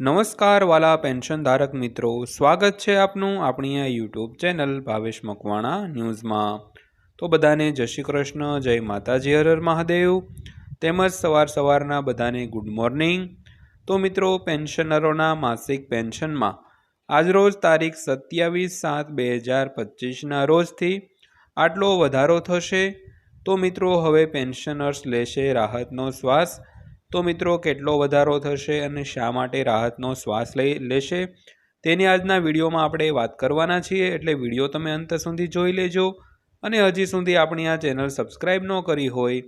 નમસ્કાર વાલા પેન્શન ધારક મિત્રો, સ્વાગત છે આપનું આપણી આ યુટ્યુબ ચેનલ ભાવેશ મકવાણા ન્યૂઝમાં. તો બધાને જય શ્રી કૃષ્ણ, જય માતાજી હરર મહાદેવ. તેમજ સવાર સવારના બધાને ગુડ મોર્નિંગ. તો મિત્રો, પેન્શનરોના માસિક પેન્શનમાં આજરોજ તારીખ સત્યાવીસ સાત બે હજાર પચીસના રોજથી આટલો વધારો થશે. તો મિત્રો, હવે પેન્શનર્સ લેશે રાહતનો શ્વાસ. તો મિત્રો, કેટલો વધારો થશે અને શા માટે રાહતનો શ્વાસ લઈ લેશે? તેની આજના વિડીયોમાં આપણે વાત કરવાના છીએ, એટલે વીડિયો તમે અંત સુધી જોઈ લેજો. અને હજી સુધી આપણી આ ચેનલ સબસ્ક્રાઈબ ન કરી હોય,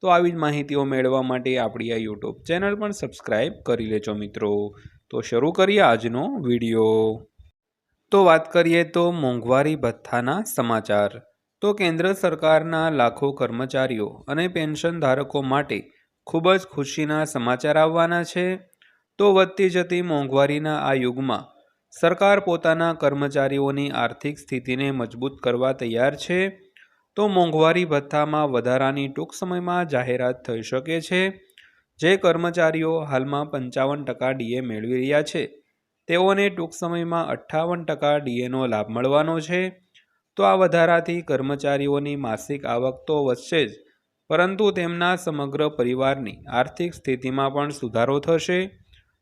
તો આવી જ માહિતીઓ મેળવવા માટે આપણી આ યુટ્યુબ ચેનલ પણ સબસ્ક્રાઈબ કરી લેજો મિત્રો. તો શરૂ કરીએ આજનો વીડિયો. તો વાત કરીએ તો મોંઘવારી ભથ્થાના સમાચાર. તો કેન્દ્ર સરકારના લાખો કર્મચારીઓ અને પેન્શન ધારકો માટે ખૂબ જ ખુશીના સમાચાર આવવાના છે. તો વધતી જતી મોંઘવારીના આ યુગમાં સરકાર પોતાના કર્મચારીઓની આર્થિક સ્થિતિને મજબૂત કરવા તૈયાર છે. તો મોંઘવારી ભથ્થામાં વધારાની ટૂંક સમયમાં જાહેરાત થઈ શકે છે. જે કર્મચારીઓ હાલમાં પંચાવન ટકા ડીએ મેળવી રહ્યા છે, તેઓને ટૂંક સમયમાં અઠ્ઠાવન ટકા ડીએનો લાભ મળવાનો છે. તો આ વધારાથી કર્મચારીઓની માસિક આવક તો વધશે જ પરંતુ તેમના સમગ્ર પરિવારની આર્થિક સ્થિતિમાં પણ સુધારો થશે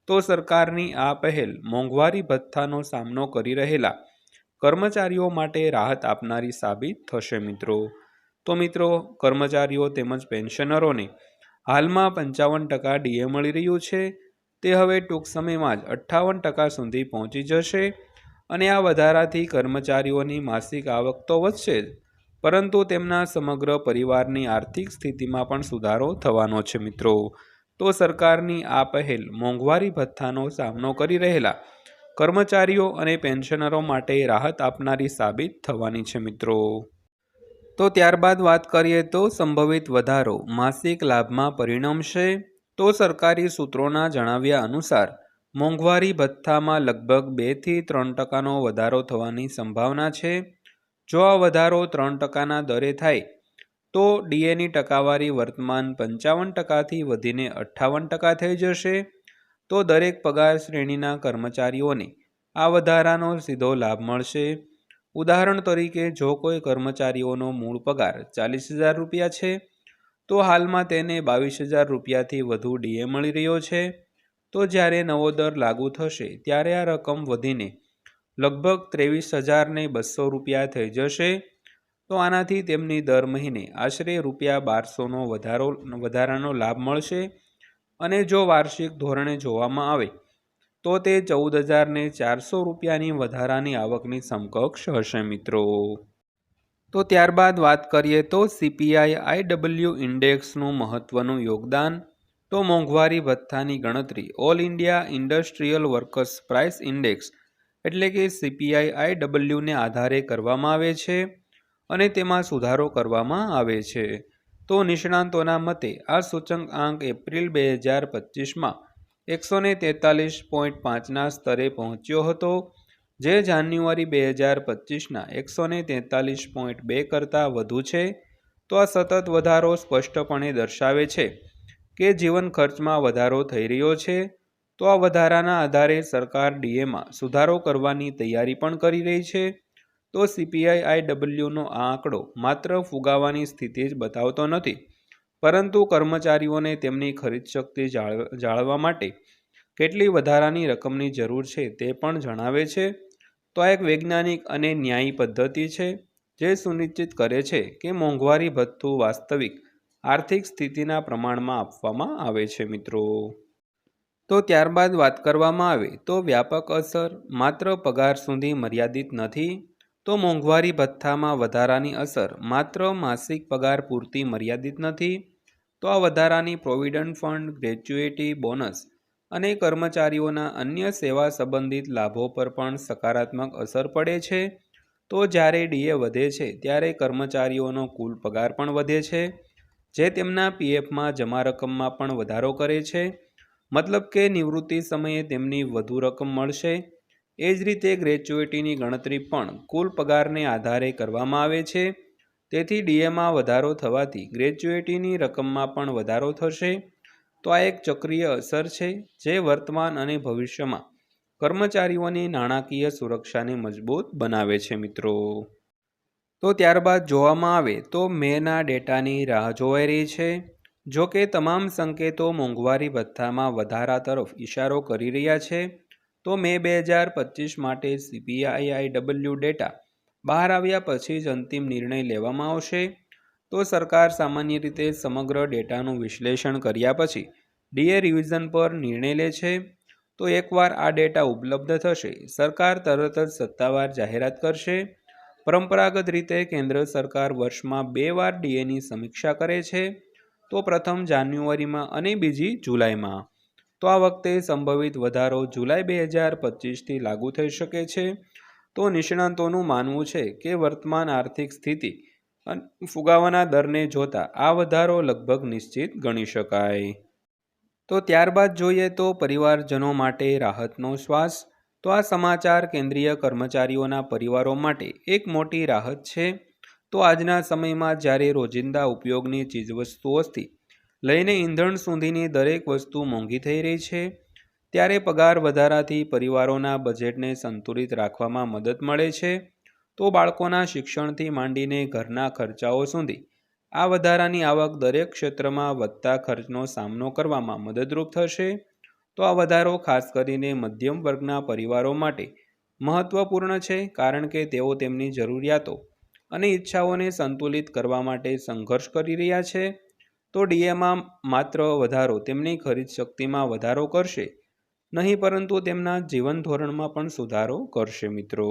તો સરકારની આ પહેલ મોંઘવારી ભથ્થાનો સામનો કરી રહેલા કર્મચારીઓ માટે રાહત આપનારી સાબિત થશે મિત્રો. તો મિત્રો, કર્મચારીઓ તેમજ પેન્શનરોને હાલમાં પંચાવન ટકા ડીએ મળી રહ્યું છે. તે હવે ટૂંક સમયમાં જ અઠ્ઠાવન ટકા સુધી પહોંચી જશે અને આ વધારાથી કર્મચારીઓની માસિક આવક તો વધશે જ. પરંતુ તેમના સમગ્ર પરિવારની આર્થિક સ્થિતિમાં પણ સુધારો થવાનો છે, મિત્રો. તો સરકારની આ પહેલ મોંઘવારી ભથ્થાનો સામનો કરી રહેલા કર્મચારીઓ અને પેન્શનરો માટે રાહત આપનારી સાબિત થવાની છે, મિત્રો. તો ત્યારબાદ વાત કરીએ તો સંભવિત વધારો માસિક લાભમાં પરિણમશે તો સરકારી સૂત્રોના જણાવ્યા અનુસાર, મોંઘવારી ભથ્થામાં લગભગ બેથી ત્રણ ટકાનો વધારો થવાની સંભાવના છે. જો આ વધારો ત્રણ ટકાના દરે થાય, તો ડીએની ટકાવારી વર્તમાન પંચાવન ટકાથી વધીને અઠ્ઠાવન ટકા થઈ જશે. તો દરેક પગાર શ્રેણીના કર્મચારીઓને આ વધારાનો સીધો લાભ મળશે. ઉદાહરણ તરીકે, જો કોઈ કર્મચારીઓનો મૂળ પગાર ચાલીસ હજાર રૂપિયા છે, તો હાલમાં તેને બાવીસ હજાર રૂપિયાથી વધુ ડીએ મળી રહ્યો છે. તો જ્યારે નવો દર લાગુ થશે, ત્યારે આ રકમ વધીને લગભગ ત્રેવીસ હજારને બસો રૂપિયા થઈ જશે. તો આનાથી તેમની દર મહિને આશરે રૂપિયા બારસોનો વધારો, વધારાનો લાભ મળશે. અને જો વાર્ષિક ધોરણે જોવામાં આવે, તો તે ચૌદ હજારને ચારસો રૂપિયાની વધારાની આવકની સમકક્ષ હશે મિત્રો. તો ત્યારબાદ વાત કરીએ તો સીપીઆઈ આઈડબલ્યુ ઇન્ડેક્સનું મહત્ત્વનું યોગદાન. તો મોંઘવારી ભથ્થાની ગણતરી all India industrial workers price index એટલે કે સીપીઆઈ આઈડબલ્યુને આધારે કરવામાં આવે છે અને તેમાં સુધારો કરવામાં આવે છે. તો નિષ્ણાંતોના મતે, આ સૂચક આંક એપ્રિલ બે હજાર પચીસમાં એકસો ને તેતાલીસ પોઈન્ટ પાંચના સ્તરે પહોંચ્યો હતો, જે જાન્યુઆરી બે હજાર પચીસના એકસો ને તેતાલીસ પોઈન્ટ બે કરતાં વધુ છે. તો આ સતત વધારો સ્પષ્ટપણે દર્શાવે છે કે જીવન ખર્ચમાં વધારો થઈ રહ્યો છે. તો આ વધારાના આધારે સરકાર ડીએમાં સુધારો કરવાની તૈયારી પણ કરી રહી છે. તો સીપીઆઈ આઈડબલ્યુનો આ આંકડો માત્ર ફુગાવાની સ્થિતિ જ બતાવતો નથી. પરંતુ કર્મચારીઓને તેમની ખરીદ શક્તિ જાળવવા માટે કેટલી વધારાની રકમની જરૂર છે તે પણ જણાવે છે. તો આ એક વૈજ્ઞાનિક અને ન્યાયી પદ્ધતિ છે, જે સુનિશ્ચિત કરે છે કે મોંઘવારી ભથ્થું વાસ્તવિક આર્થિક સ્થિતિના પ્રમાણમાં આપવામાં આવે છે મિત્રો. તો ત્યારબાદ વાત કરવામાં આવે તો વ્યાપક અસર માત્ર પગાર સુધી મર્યાદિત નથી. તો મોંઘવારી ભથ્થામાં વધારાની અસર માત્ર માસિક પગાર પૂરતી મર્યાદિત નથી. તો આ વધારાની પ્રોવિડન્ટ ફંડ, ગ્રેચ્યુએટી, બોનસ અને કર્મચારીઓના અન્ય સેવા સંબંધિત લાભો પર પણ સકારાત્મક અસર પડે છે. તો જ્યારે ડીએ વધે છે ત્યારે કર્મચારીઓનો કુલ પગાર પણ વધે છે, જે તેમના પીએફમાં જમા રકમમાં પણ વધારો કરે છે. મતલબ કે નિવૃત્તિ સમયે તેમની વધુ રકમ મળશે. એ જ રીતે ગ્રેચ્યુએટીની ગણતરી પણ કુલ પગારને આધારે કરવામાં આવે છે. તેથી ડીએમાં વધારો થવાથી ગ્રેચ્યુએટીની રકમમાં પણ વધારો થશે. તો આ એક ચક્રીય અસર છે, જે વર્તમાન અને ભવિષ્યમાં કર્મચારીઓની નાણાકીય સુરક્ષાને મજબૂત બનાવે છે, મિત્રો. તો ત્યારબાદ જોવામાં આવે તો મેના ડેટાની રાહ જોવાઈ રહી છે. જો કે તમામ સંકેતો મોંઘવારી ભથ્થામાં વધારા તરફ ઇશારો કરી રહ્યા છે, તો મે બે હજાર પચીસ માટે સીપીઆઈઆઈડબલ્યુ ડેટા બહાર આવ્યા પછી જ અંતિમ નિર્ણય લેવામાં આવશે. તો સરકાર સામાન્ય રીતે સમગ્ર ડેટાનું વિશ્લેષણ કર્યા પછી ડીએ રિવિઝન પર નિર્ણય લે છે. તો એકવાર આ ડેટા ઉપલબ્ધ થશે, સરકાર તરત જ સત્તાવાર જાહેરાત કરશે. પરંપરાગત રીતે કેન્દ્ર સરકાર વર્ષમાં બે વાર ડીએની સમીક્ષા કરે છે. તો પ્રથમ જાન્યુઆરીમાં અને બીજી જુલાઈમાં. તો આ વખતે સંભવિત વધારો જુલાઈ બે હજાર પચીસથી લાગુ થઈ શકે છે. તો નિષ્ણાંતોનું માનવું છે કે વર્તમાન આર્થિક સ્થિતિ અને ફુગાવાના દરને જોતા આ વધારો લગભગ નિશ્ચિત ગણી શકાય. તો ત્યારબાદ જોઈએ તો પરિવારજનો માટે રાહતનો શ્વાસ. તો આ સમાચાર કેન્દ્રીય કર્મચારીઓના પરિવારો માટે એક મોટી રાહત છે. તો આજના સમયમાં જ્યારે રોજિંદા ઉપયોગની ચીજવસ્તુઓથી લઈને ઈંધણ સુધીની દરેક વસ્તુ મોંઘી થઈ રહી છે, ત્યારે પગાર વધારાથી પરિવારોના બજેટને સંતુલિત રાખવામાં મદદ મળે છે, તો બાળકોના શિક્ષણથી માંડીને ઘરના ખર્ચાઓ સુધી આ વધારાની આવક દરેક ક્ષેત્રમાં વધતા ખર્ચનો સામનો કરવામાં મદદરૂપ થશે. તો આ વધારો ખાસ કરીને મધ્યમ વર્ગના પરિવારો માટે મહત્વપૂર્ણ છે, કારણ કે તેઓ તેમની જરૂરિયાતો અને ઈચ્છાઓને સંતુલિત કરવા માટે સંઘર્ષ કરી રહ્યા છે. તો ડીએમાં માત્ર વધારો તેમની ખરીદ શક્તિમાં વધારો કરશે, નહીં પરંતુ તેમના જીવન ધોરણમાં પણ સુધારો કરશે મિત્રો.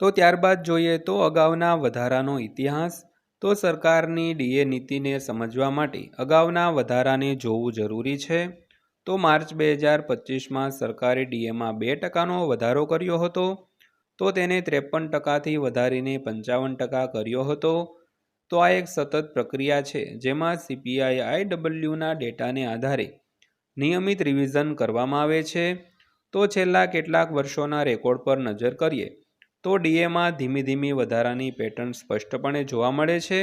તો ત્યારબાદ જોઈએ તો અગાઉના વધારાનો ઇતિહાસ, તો સરકારની ડીએ નીતિને સમજવા માટે અગાઉના વધારાને જોવું જરૂરી છે. તો માર્ચ બે હજાર પચીસમાં સરકારે ડીએમાં બે ટકાનો વધારો કર્યો હતો. તો તેને ત્રેપન ટકાથી વધારીને પંચાવન ટકા કર્યો હતો. તો આ એક સતત પ્રક્રિયા છે, જેમાં સીપીઆઈ આઈડબલ્યુના ડેટાને આધારે નિયમિત રિવિઝન કરવામાં આવે છે. તો છેલ્લા કેટલાક વર્ષોના રેકોર્ડ પર નજર કરીએ, તો ડીએમાં ધીમી ધીમી વધારાની પેટર્ન સ્પષ્ટપણે જોવા મળે છે.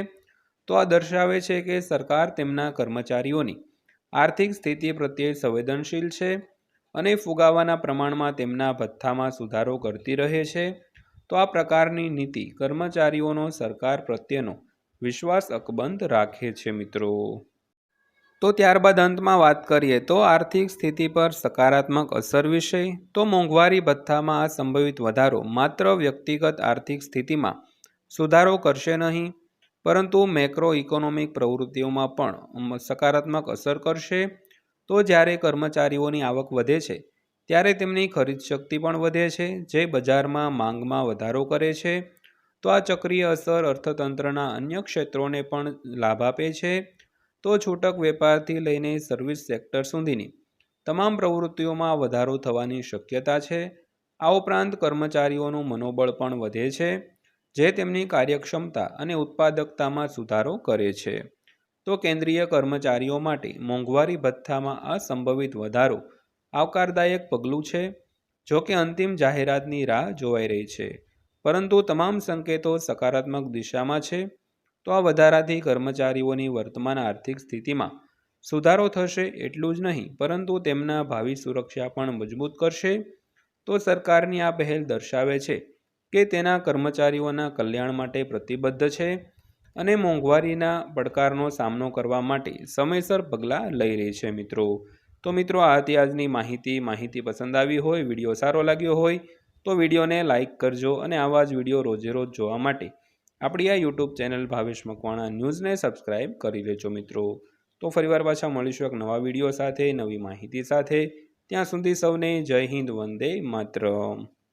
તો આ દર્શાવે છે કે સરકાર તેમના કર્મચારીઓની આર્થિક સ્થિતિ પ્રત્યે સંવેદનશીલ છે. અને ફુગાવાના પ્રમાણમાં તેમના ભથ્થામાં સુધારો કરતી રહે છે. તો આ પ્રકારની નીતિ કર્મચારીઓનો સરકાર પ્રત્યેનો વિશ્વાસ અકબંધ રાખે છે મિત્રો. તો ત્યારબાદ અંતમાં વાત કરીએ તો આર્થિક સ્થિતિ પર સકારાત્મક અસર વિશે. તો મોંઘવારી ભથ્થામાં આ સંભવિત વધારો માત્ર વ્યક્તિગત આર્થિક સ્થિતિમાં સુધારો કરશે નહીં, પરંતુ મેક્રો ઇકોનોમિક પ્રવૃત્તિઓમાં પણ સકારાત્મક અસર કરશે. તો જ્યારે કર્મચારીઓની આવક વધે છે, ત્યારે તેમની ખરીદ શક્તિ પણ વધે છે, જે બજારમાં માંગમાં વધારો કરે છે. તો આ ચક્રીય અસર અર્થતંત્રના અન્ય ક્ષેત્રોને પણ લાભ આપે છે. તો છૂટક વેપારથી લઈને સર્વિસ સેક્ટર સુધીની તમામ પ્રવૃત્તિઓમાં વધારો થવાની શક્યતા છે. આ ઉપરાંત કર્મચારીઓનું મનોબળ પણ વધે છે, જે તેમની કાર્યક્ષમતા અને ઉત્પાદકતામાં સુધારો કરે છે. તો કેન્દ્રીય કર્મચારીઓ માટે મોંઘવારી ભથ્થામાં આ સંભવિત વધારો આવકારદાયક પગલું છે, જો કે અંતિમ જાહેરાતની રાહ જોવાઈ રહી છે. પરંતુ તમામ સંકેતો સકારાત્મક દિશામાં છે, તો આ વધારાથી કર્મચારીઓની વર્તમાન આર્થિક સ્થિતિમાં સુધારો થશે એટલું જ નહીં, પરંતુ તેમના ભાવિ સુરક્ષા પણ મજબૂત કરશે. તો સરકારની આ પહેલ દર્શાવે છે કે તેના કર્મચારીઓના કલ્યાણ માટે પ્રતિબદ્ધ છે અને મોંઘવારીના પડકારનો સામનો કરવા માટે સમયસર પગલાં લઈ રહી છે મિત્રો. તો મિત્રો, આ હતી આજની માહિતી. માહિતી પસંદ આવી હોય, વીડિયો સારો લાગ્યો હોય, તો વિડીયોને લાઇક કરજો અને આવા જ વીડિયો રોજે રોજ જોવા માટે આપણી આ યુટ્યુબ ચેનલ ભાવેશ મકવાણા ન્યૂઝને સબસ્ક્રાઈબ કરી લેજો મિત્રો. તો ફરીવાર પાછા મળીશું એક નવા વીડિયો સાથે, નવી માહિતી સાથે. ત્યાં સુધી સૌને જય હિન્દ, વંદે માતરમ.